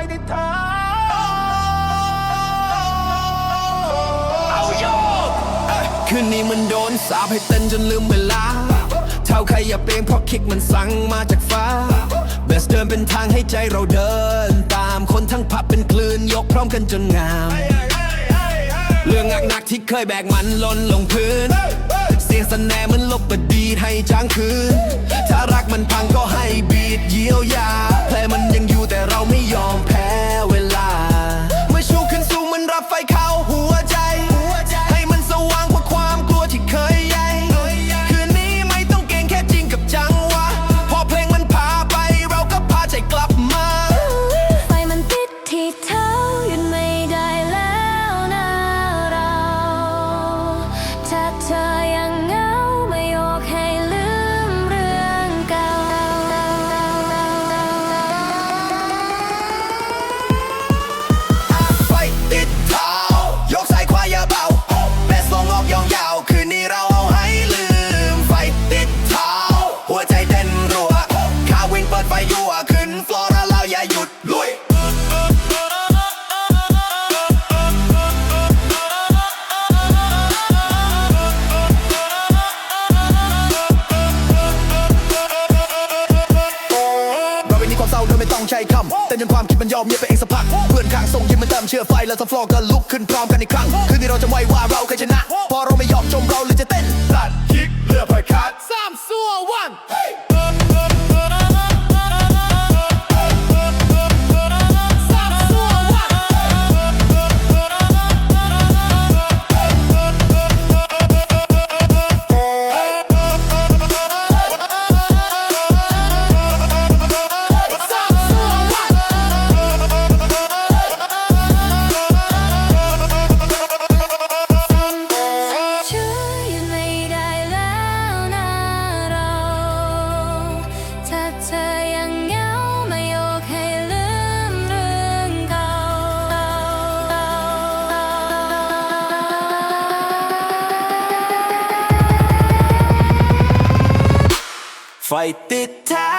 อยได้ทำเอาโยกคืนนี้มันโดนสาบให้เต้นจนลืมเวลา เท่าใครอย่าเปลงเพราะคิกมันสั่งมาจากฟ้าเบสเดินเป็นทางให้ใจเราเดิน ตามคนทั้งพับเป็นคลื่นยกพร้อมกันจนงาม เรื่องหนักๆที่เคยแบกมันล้นลงพื้น เสียงสนแนมันลบประดีให้จางคืน ถ้ารักมันพังก็ให้บีดเยียวยาเพลงมันยังอยู่แต่ ความเศร้าโดยไม่ต้องใช้คำแต่จนความคิดมันยอมเงียบไปเองสักพักเพื่อนข้างส่งยิ้มมันเติมเชื่อไฟแล้วทั้งฟลอร์ก็ลุกขึ้นพร้อมกันอีกครั้งคืนนี้เราจะไว้ว่าเราเคยชนะ พอเราไม่ยอมจมเราเลยจะเต้น ไฟติดเท้า